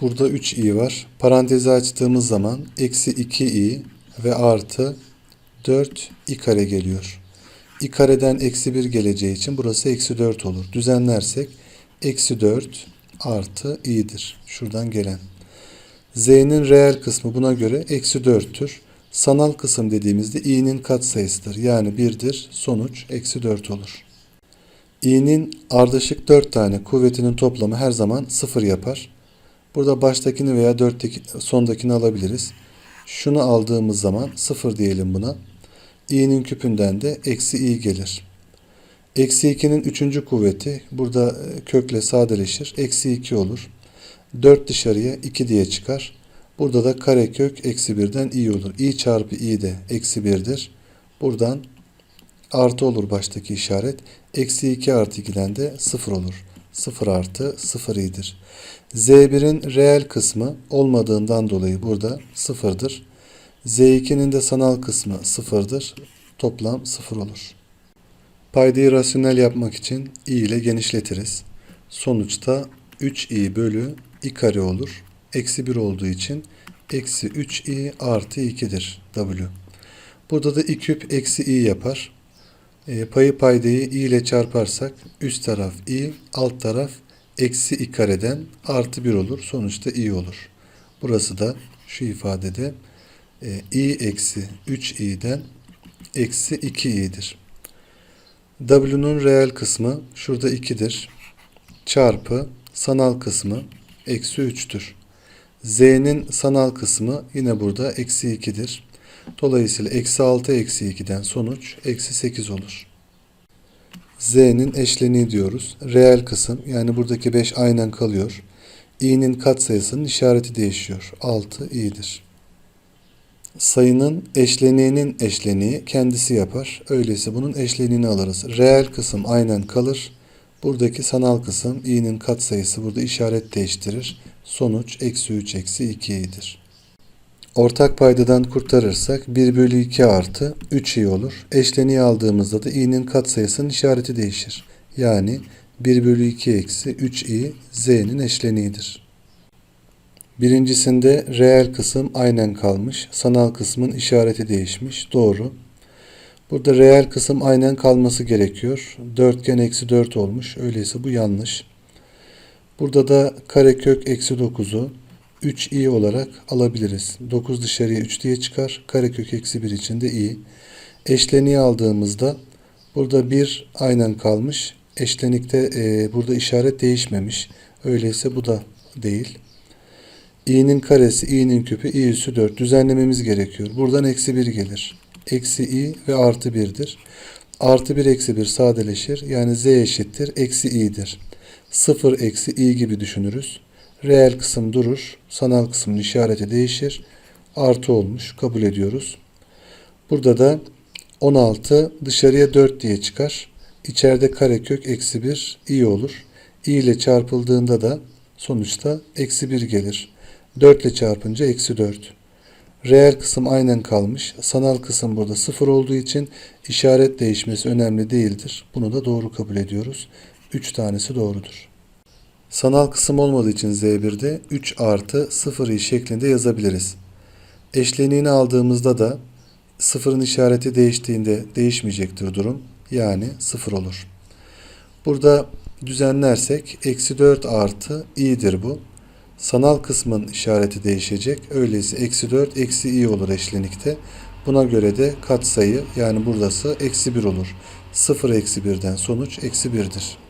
Burada 3i var. Parantezi açtığımız zaman eksi 2i ve artı 4i kare geliyor. i kareden eksi 1 geleceği için burası eksi 4 olur. Düzenlersek eksi 4 artı i'dir. Şuradan gelen. z'nin reel kısmı buna göre eksi 4'tür. Sanal kısım dediğimizde i'nin katsayısıdır. Yani 1'dir. Sonuç eksi 4 olur. i'nin ardışık 4 tane kuvvetinin toplamı her zaman 0 yapar. Burada baştakini veya 4'teki, sondakini alabiliriz. Şunu aldığımız zaman 0 diyelim buna. i'nin küpünden de eksi i gelir. Eksi 2'nin 3. kuvveti burada e, kökle sadeleşir. Eksi 2 olur. 4 dışarıya 2 diye çıkar. Burada da karekök eksi 1'den i olur. i çarpı i de eksi 1'dir. Buradan artı olur baştaki işaret. Eksi 2 artı 2'den de 0 olur. 0 artı 0 i'dir. Z1'in reel kısmı olmadığından dolayı burada 0'dır. Z2'nin de sanal kısmı 0'dır. Toplam 0 olur. Paydayı rasyonel yapmak için i ile genişletiriz. Sonuçta 3i bölü i kare olur. Eksi 1 olduğu için eksi 3i artı 2'dir w. Burada da i küp eksi i yapar. E, payı paydayı i ile çarparsak üst taraf i, alt taraf eksi i kareden artı 1 olur. Sonuçta i olur. Burası da şu ifadede e, i eksi 3i'den eksi 2i'dir. W'nun reel kısmı şurada 2'dir. Çarpı sanal kısmı eksi 3'tür. Z'nin sanal kısmı yine burada eksi 2'dir. Dolayısıyla eksi 6 eksi 2'den sonuç eksi 8 olur. Z'nin eşleniği diyoruz. Reel kısım yani buradaki 5 aynen kalıyor. i'nin katsayısının işareti değişiyor. 6 i'dir. Sayının eşleniğinin eşleniği kendisi yapar. Öyleyse bunun eşleniğini alırız. Reel kısım aynen kalır. Buradaki sanal kısım i'nin katsayısı burada işaret değiştirir. Sonuç eksi 3 eksi 2 i'dir. Ortak paydadan kurtarırsak 1 bölü 2 artı 3 i olur. Eşleniği aldığımızda da i'nin katsayısının işareti değişir. Yani 1 bölü 2 eksi 3 i z'nin eşleniğidir. Birincisinde reel kısım aynen kalmış. Sanal kısmın işareti değişmiş. Doğru. Burada reel kısım aynen kalması gerekiyor. Dörtgen eksi 4 olmuş. Öyleyse bu yanlış. Burada da karekök eksi 9'u 3i olarak alabiliriz. 9 dışarıya 3 diye çıkar. Karekök eksi 1 için de i. Eşleniği aldığımızda burada 1 aynen kalmış. Eşlenikte e, burada işaret değişmemiş. Öyleyse bu da değil. i'nin karesi, i'nin küpü, i üssü 4 düzenlememiz gerekiyor. Buradan eksi 1 gelir. Eksi i ve artı 1'dir. Artı 1 eksi 1 sadeleşir. Yani z eşittir. Eksi i'dir. 0 eksi i gibi düşünürüz. Reel kısım durur. Sanal kısmın işareti değişir. Artı olmuş. Kabul ediyoruz. Burada da 16 dışarıya 4 diye çıkar. İçeride karekök eksi 1 i olur. i ile çarpıldığında da sonuçta eksi 1 gelir. 4 ile çarpınca eksi 4. Reel kısım aynen kalmış. Sanal kısım burada 0 olduğu için işaret değişmesi önemli değildir. Bunu da doğru kabul ediyoruz. 3 tanesi doğrudur. Sanal kısım olmadığı için Z1'de 3 artı 0 i şeklinde yazabiliriz. Eşleniğini aldığımızda da sıfırın işareti değiştiğinde değişmeyecektir durum. Yani 0 olur. Burada düzenlersek eksi 4 artı i'dir bu. Sanal kısmın işareti değişecek. Öyleyse eksi 4 eksi i olur eşlenikte. Buna göre de katsayı yani buradası eksi 1 olur. 0 eksi 1'den sonuç eksi 1'dir.